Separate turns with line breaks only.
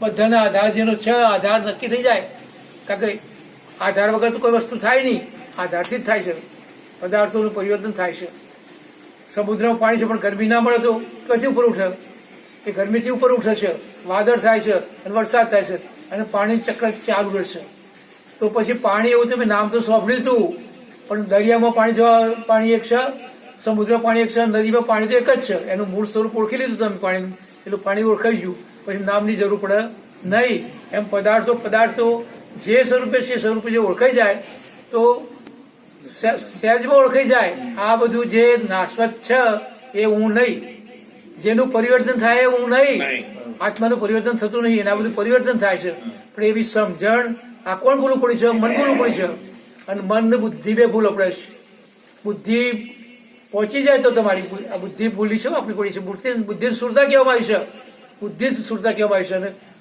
બધાના આધાર જેનો છે આધાર નક્કી થઈ જાય. કારણ કે આધાર વગર તો કોઈ વસ્તુ થાય નહીં. આધારથી જ થાય છે. પદાર્થોનું પરિવર્તન થાય છે. સમુદ્રમાં પાણી છે, પણ ગરમી ના મળે તો કથી ઉપર ઉઠે? એ ગરમીથી ઉપર ઉઠે છે. વાદળ થાય છે અને વરસાદ થાય છે. અને પાણી ચક્ર ચાલુ રહેશે તો પછી પાણી એવું તમે નામ તો સાંભળ્યું હતું. પણ દરિયામાં પાણી જોવા પાણી એક છે, સમુદ્રમાં પાણી એક છે, નદીમાં પાણી તો એક જ છે. એનું મૂળ સ્વરૂપ ઓળખી લીધું તમે પાણી. એટલું પાણી ઓળખાઈ ગયું. પછી નામની જરૂર પડે નહીં. એમ પદાર્થો પદાર્થો જે સ્વરૂપે છે સ્વરૂપે જે ઓળખાઈ જાય તો સહેજમાં ઓળખાઈ જાય આ બધું જે નાશવત છે એ હું નહીં. જેનું પરિવર્તન થાય એ હું નહીં. આત્માનું પરિવર્તન થતું નહીં એના બધું પરિવર્તન થાય છે. પણ એવી સમજણ આ કોણ ભૂલું પડી છે? મન ભૂલું પડી છે. અને મન બુદ્ધિ બે ભૂલ પડે છે. બુદ્ધિ પહોંચી જાય તો તમારી આ બુદ્ધિ ભૂલી છે આપણી પડી છે. બુદ્ધિ બુદ્ધિ સુરતા કહેવામાં આવી છે. બુદ્ધિ સુરતા